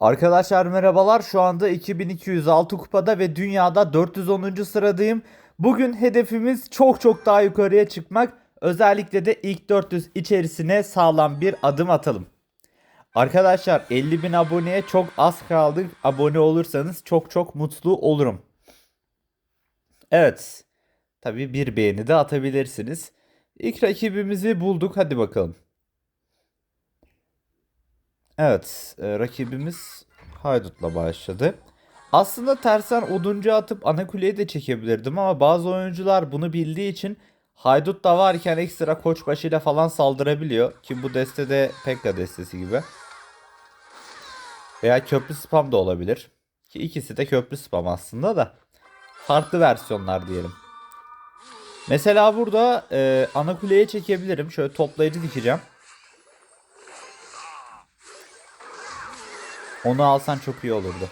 Arkadaşlar merhabalar. Şu anda 2206 kupada ve dünyada 410. sıradayım. Bugün hedefimiz çok çok daha yukarıya çıkmak. Özellikle de ilk 400 içerisine sağlam bir adım atalım. Arkadaşlar 50 bin aboneye çok az kaldık. Abone olursanız çok çok mutlu olurum. Evet. Tabi bir beğeni de atabilirsiniz. İlk rakibimizi bulduk. Hadi bakalım. Evet, e, rakibimiz Haydut'la başladı. Aslında tersen oduncu atıp ana kuleyi de çekebilirdim ama bazı oyuncular bunu bildiği için Haydut da varken ekstra koçbaşıyla falan saldırabiliyor. Ki bu destede Pekka destesi gibi. Veya köprü spam da olabilir. Ki ikisi de köprü spam aslında da. Farklı versiyonlar diyelim. Mesela burada e, ana kuleye çekebilirim. Şöyle toplayıcı dikeceğim. Onu alsan çok iyi olurdu.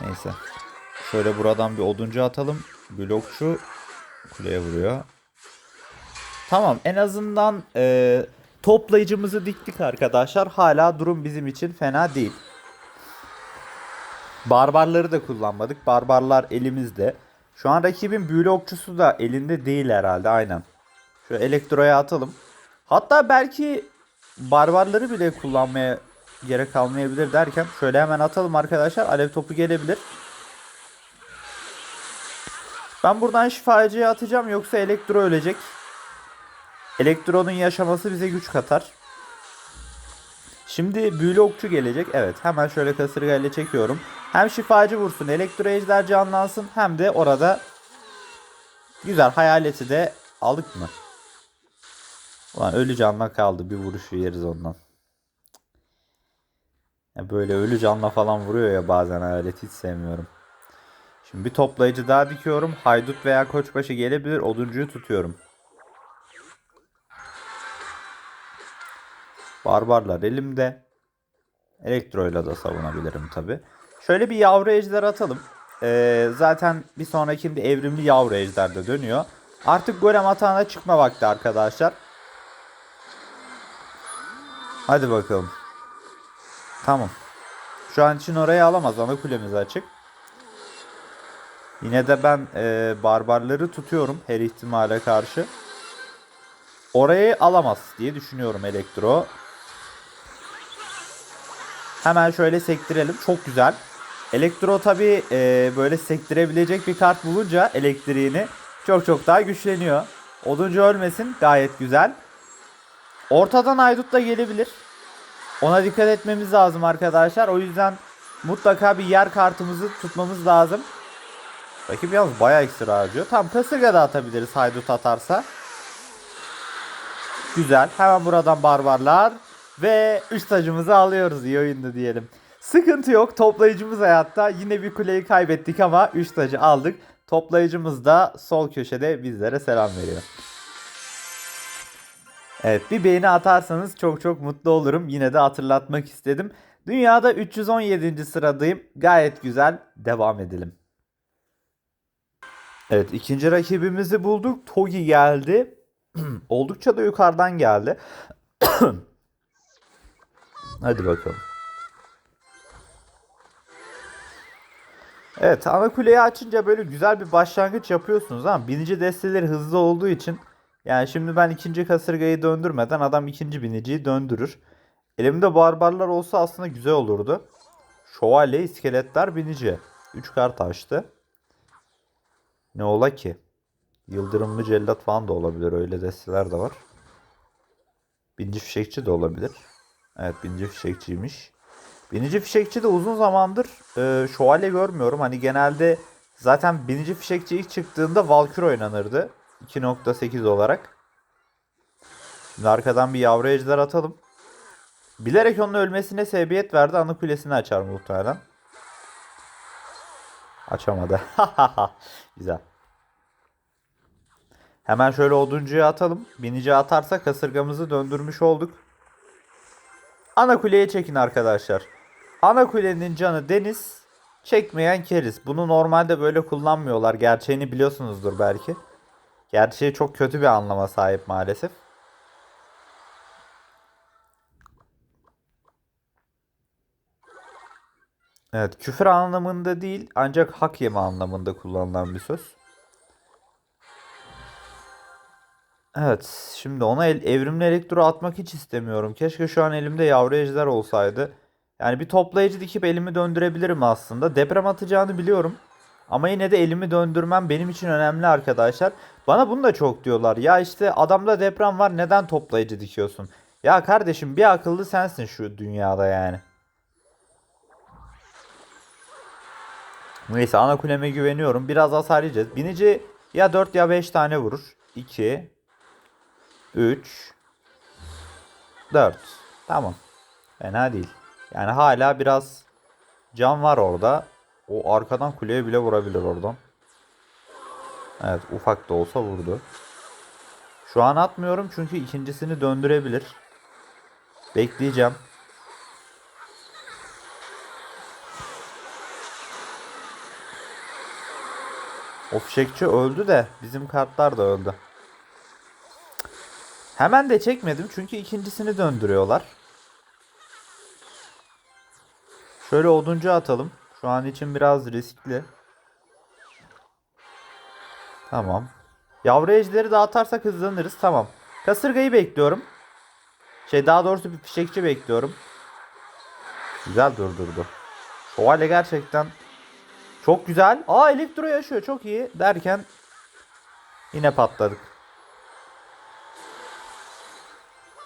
Neyse. Şöyle buradan bir oduncu atalım. Blokçu kuleye vuruyor. Tamam en azından e, toplayıcımızı diktik arkadaşlar. Hala durum bizim için fena değil. Barbarları da kullanmadık. Barbarlar elimizde. Şu an rakibin büyülü okçusu da elinde değil herhalde aynen. Şu elektroya atalım. Hatta belki barbarları bile kullanmaya gerek kalmayabilir derken şöyle hemen atalım arkadaşlar. Alev topu gelebilir. Ben buradan şifacıya atacağım yoksa elektro ölecek. Elektronun yaşaması bize güç katar. Şimdi büyülü okçu gelecek. Evet hemen şöyle kasırgayla çekiyorum. Hem şifacı vursun elektro ejder canlansın hem de orada güzel hayaleti de aldık mı? Ulan ölü canla kaldı bir vuruşu yeriz ondan. Ya böyle ölü canla falan vuruyor ya bazen hayalet hiç sevmiyorum. Şimdi bir toplayıcı daha dikiyorum. Haydut veya koçbaşı gelebilir. Oduncuyu tutuyorum. Barbarlar elimde. Elektroyla da savunabilirim tabi. Şöyle bir yavru ejder atalım. Ee, zaten bir sonrakinde evrimli yavru ejder de dönüyor. Artık golem atağına çıkma vakti arkadaşlar. Hadi bakalım. Tamam. Şu an için orayı alamaz. Ana kulemiz açık. Yine de ben e, barbarları tutuyorum her ihtimale karşı. Orayı alamaz diye düşünüyorum elektro. Hemen şöyle sektirelim. Çok güzel. Elektro tabi e, böyle sektirebilecek bir kart bulunca elektriğini çok çok daha güçleniyor. Oduncu ölmesin gayet güzel. Ortadan Aydut da gelebilir. Ona dikkat etmemiz lazım arkadaşlar. O yüzden mutlaka bir yer kartımızı tutmamız lazım. Rakip yalnız bayağı ekstra harcıyor. Tam kasırga da atabiliriz haydut atarsa. Güzel. Hemen buradan barbarlar. Ve 3 tacımızı alıyoruz. İyi oyundu diyelim. Sıkıntı yok. Toplayıcımız hayatta. Yine bir kuleyi kaybettik ama 3 tacı aldık. Toplayıcımız da sol köşede bizlere selam veriyor. Evet bir beğeni atarsanız çok çok mutlu olurum. Yine de hatırlatmak istedim. Dünyada 317. sıradayım. Gayet güzel. Devam edelim. Evet ikinci rakibimizi bulduk. Togi geldi. Oldukça da yukarıdan geldi. Hadi bakalım. Evet ana kuleyi açınca böyle güzel bir başlangıç yapıyorsunuz ama binici desteleri hızlı olduğu için yani şimdi ben ikinci kasırgayı döndürmeden adam ikinci biniciyi döndürür. Elimde barbarlar olsa aslında güzel olurdu. Şövalye, iskeletler, binici. 3 kart açtı. Ne ola ki? Yıldırımlı cellat falan da olabilir. Öyle desteler de var. Binici fişekçi de olabilir. Evet binici fişekçiymiş. Binici fişekçi de uzun zamandır e, şövalye görmüyorum. Hani genelde zaten binici fişekçi ilk çıktığında Valkür oynanırdı. 2.8 olarak. Şimdi arkadan bir yavru ejder atalım. Bilerek onun ölmesine sebebiyet verdi. Ana kulesini açar muhtemelen. Açamadı. Güzel. Hemen şöyle oduncuya atalım. Binici atarsa kasırgamızı döndürmüş olduk. Ana kuleye çekin arkadaşlar. Ana kulenin canı deniz. Çekmeyen keriz. Bunu normalde böyle kullanmıyorlar. Gerçeğini biliyorsunuzdur belki. Gerçeği çok kötü bir anlama sahip maalesef. Evet, küfür anlamında değil ancak hak yeme anlamında kullanılan bir söz. Evet, şimdi ona el, evrimli elektro atmak hiç istemiyorum. Keşke şu an elimde yavru ejder olsaydı. Yani bir toplayıcı dikip elimi döndürebilirim aslında. Deprem atacağını biliyorum. Ama yine de elimi döndürmem benim için önemli arkadaşlar. Bana bunu da çok diyorlar. Ya işte adamda deprem var neden toplayıcı dikiyorsun? Ya kardeşim bir akıllı sensin şu dünyada yani. Neyse ana kuleme güveniyorum. Biraz hasar yiyeceğiz. Binici ya 4 ya 5 tane vurur. 2 3 4 Tamam. Fena değil. Yani hala biraz can var orada. O arkadan kuleye bile vurabilir oradan. Evet ufak da olsa vurdu. Şu an atmıyorum çünkü ikincisini döndürebilir. Bekleyeceğim. O fişekçi öldü de bizim kartlar da öldü. Hemen de çekmedim çünkü ikincisini döndürüyorlar. Şöyle oduncu atalım. Şu an için biraz riskli. Tamam. Yavru ejderi de atarsak hızlanırız. Tamam. Kasırgayı bekliyorum. Şey daha doğrusu bir fişekçi bekliyorum. Güzel durdurdu. Şövalye gerçekten çok güzel. Aa elektro yaşıyor çok iyi derken yine patladık.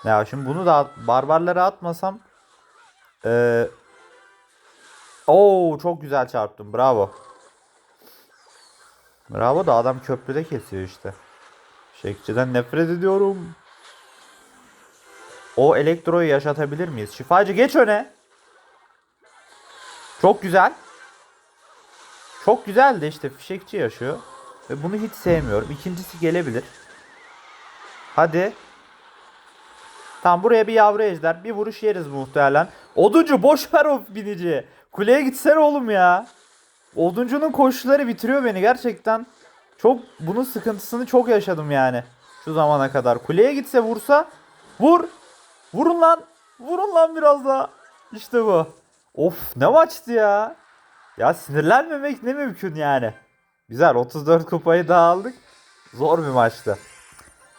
Ya şimdi bunu da barbarlara atmasam ee, Oo çok güzel çarptım. Bravo. Bravo da adam köprüde kesiyor işte. Şekçiden nefret ediyorum. O elektroyu yaşatabilir miyiz? Şifacı geç öne. Çok güzel. Çok güzel de işte fişekçi yaşıyor. Ve bunu hiç sevmiyorum. İkincisi gelebilir. Hadi. Tamam buraya bir yavru ejder. Bir vuruş yeriz muhtemelen. Oduncu boş ver o binici. Kuleye gitsene oğlum ya. Oduncunun koşuları bitiriyor beni gerçekten. Çok bunun sıkıntısını çok yaşadım yani. Şu zamana kadar. Kuleye gitse vursa. Vur. Vurun lan. Vurun lan biraz daha. İşte bu. Of ne maçtı ya. Ya sinirlenmemek ne mümkün yani. Güzel 34 kupayı da aldık. Zor bir maçtı.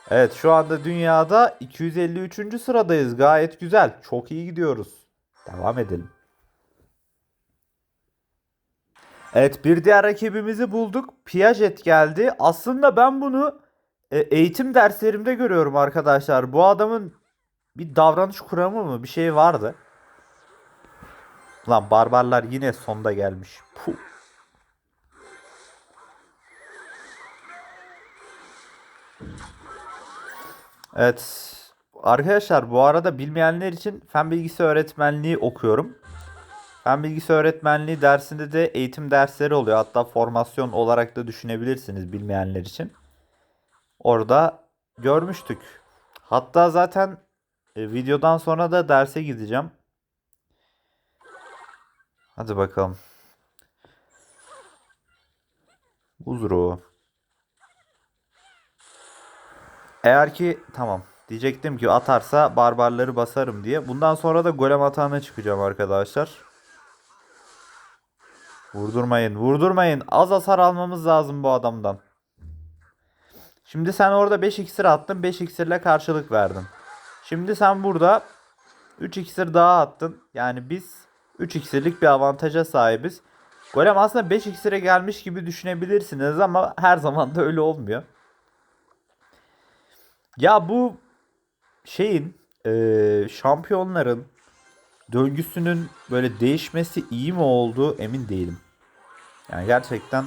Evet şu anda dünyada 253. sıradayız. Gayet güzel. Çok iyi gidiyoruz. Devam edelim. Evet bir diğer rakibimizi bulduk. Piaget geldi. Aslında ben bunu e, eğitim derslerimde görüyorum arkadaşlar. Bu adamın bir davranış kuramı mı bir şey vardı. Lan barbarlar yine sonda gelmiş. Puh. Evet. Arkadaşlar bu arada bilmeyenler için fen bilgisi öğretmenliği okuyorum. Fen bilgisi öğretmenliği dersinde de eğitim dersleri oluyor. Hatta formasyon olarak da düşünebilirsiniz bilmeyenler için. Orada görmüştük. Hatta zaten e, videodan sonra da derse gideceğim. Hadi bakalım. Buzruğu. Eğer ki tamam diyecektim ki atarsa barbarları basarım diye. Bundan sonra da golem atağına çıkacağım arkadaşlar. Vurdurmayın, vurdurmayın. Az hasar almamız lazım bu adamdan. Şimdi sen orada 5 iksir attın. 5 iksirle karşılık verdin. Şimdi sen burada 3 iksir daha attın. Yani biz 3 iksirlik bir avantaja sahibiz. Golem aslında 5 iksire gelmiş gibi düşünebilirsiniz ama her zaman da öyle olmuyor. Ya bu şeyin eee, şampiyonların döngüsünün böyle değişmesi iyi mi oldu emin değilim. Yani gerçekten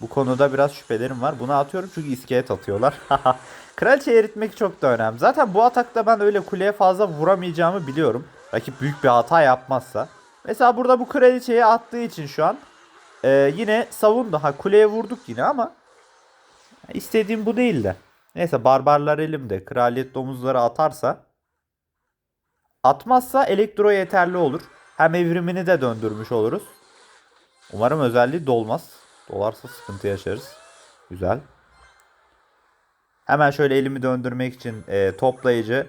bu konuda biraz şüphelerim var. Bunu atıyorum çünkü iskelet atıyorlar. Kraliçeyi eritmek çok da önemli. Zaten bu atakta ben öyle kuleye fazla vuramayacağımı biliyorum. Rakip büyük bir hata yapmazsa. Mesela burada bu kraliçeyi attığı için şu an eee, yine savundu. Ha kuleye vurduk yine ama istediğim bu değildi. Neyse barbarlar elimde. Kraliyet domuzları atarsa atmazsa elektro yeterli olur. Hem evrimini de döndürmüş oluruz. Umarım özelliği dolmaz. Dolarsa sıkıntı yaşarız. Güzel. Hemen şöyle elimi döndürmek için e, toplayıcı.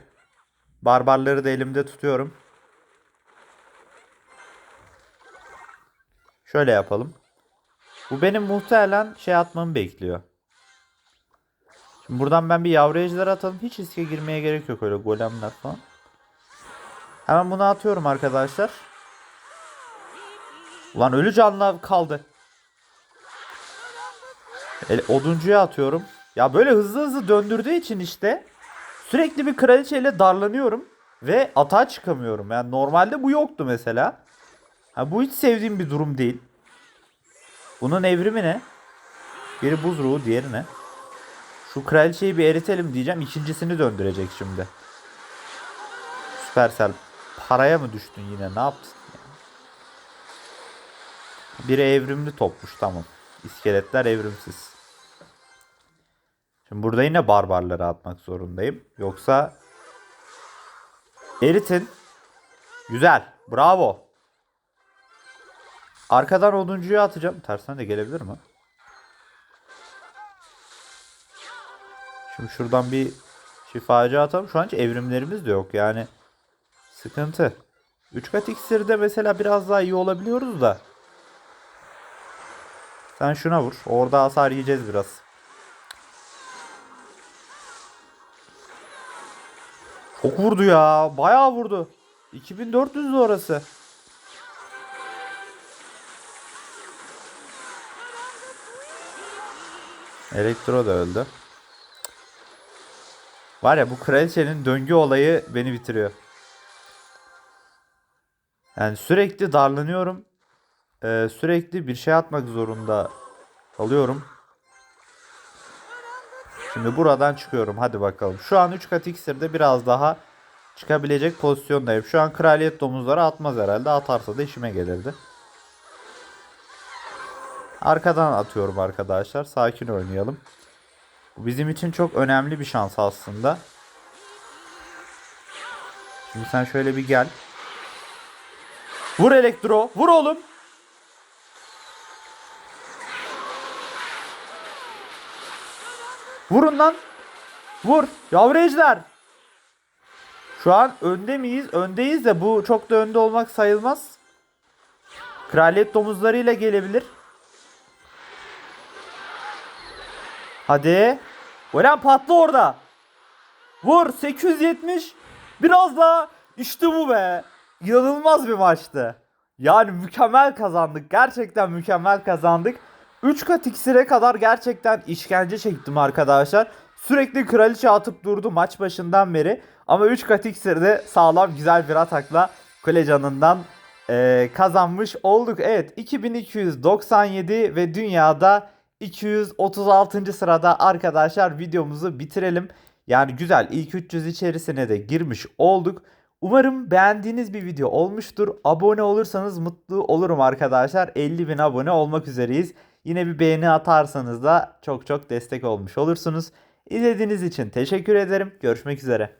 Barbarları da elimde tutuyorum. Şöyle yapalım. Bu benim muhtemelen şey atmamı bekliyor. Şimdi buradan ben bir yavru ejder atalım. Hiç riske girmeye gerek yok öyle golemler falan. Hemen bunu atıyorum arkadaşlar. Ulan ölü canlı kaldı. El, oduncuya atıyorum. Ya böyle hızlı hızlı döndürdüğü için işte sürekli bir kraliçeyle darlanıyorum ve atağa çıkamıyorum. Yani normalde bu yoktu mesela. Ha, bu hiç sevdiğim bir durum değil. Bunun evrimi ne? Biri buz ruhu, diğeri ne? Şu kraliçeyi bir eritelim diyeceğim. İkincisini döndürecek şimdi. Süpersel. Paraya mı düştün yine? Ne yaptın? ya? Biri evrimli topmuş tamam. İskeletler evrimsiz. Şimdi burada yine barbarları atmak zorundayım. Yoksa eritin. Güzel. Bravo. Arkadan oduncuyu atacağım. Tersten de gelebilir mi? Şimdi şuradan bir şifacı atalım. Şu an hiç evrimlerimiz de yok yani. Sıkıntı. 3 kat iksirde mesela biraz daha iyi olabiliyoruz da. Sen şuna vur. Orada hasar yiyeceğiz biraz. Çok vurdu ya. Bayağı vurdu. 2400 orası. Elektro da öldü. Var ya bu kraliçenin döngü olayı beni bitiriyor. Yani sürekli darlanıyorum. Ee, sürekli bir şey atmak zorunda kalıyorum. Şimdi buradan çıkıyorum. Hadi bakalım. Şu an 3 kat iksirde biraz daha çıkabilecek pozisyondayım. Şu an kraliyet domuzları atmaz herhalde. Atarsa da işime gelirdi. Arkadan atıyorum arkadaşlar. Sakin oynayalım. Bu bizim için çok önemli bir şans aslında. Şimdi sen şöyle bir gel. Vur elektro. Vur oğlum. Vurun lan. Vur. Yavru ejder. Şu an önde miyiz? Öndeyiz de bu çok da önde olmak sayılmaz. Kraliyet domuzlarıyla gelebilir. Hadi. Ulan patla orada. Vur 870. Biraz daha. İşte bu be. İnanılmaz bir maçtı. Yani mükemmel kazandık. Gerçekten mükemmel kazandık. 3 kat iksire kadar gerçekten işkence çektim arkadaşlar. Sürekli kraliçe atıp durdu maç başından beri. Ama 3 kat iksirde sağlam güzel bir atakla kule canından eee, kazanmış olduk. Evet 2297 ve dünyada 236. sırada arkadaşlar videomuzu bitirelim. Yani güzel ilk 300 içerisine de girmiş olduk. Umarım beğendiğiniz bir video olmuştur. Abone olursanız mutlu olurum arkadaşlar. 50 bin abone olmak üzereyiz. Yine bir beğeni atarsanız da çok çok destek olmuş olursunuz. İzlediğiniz için teşekkür ederim. Görüşmek üzere.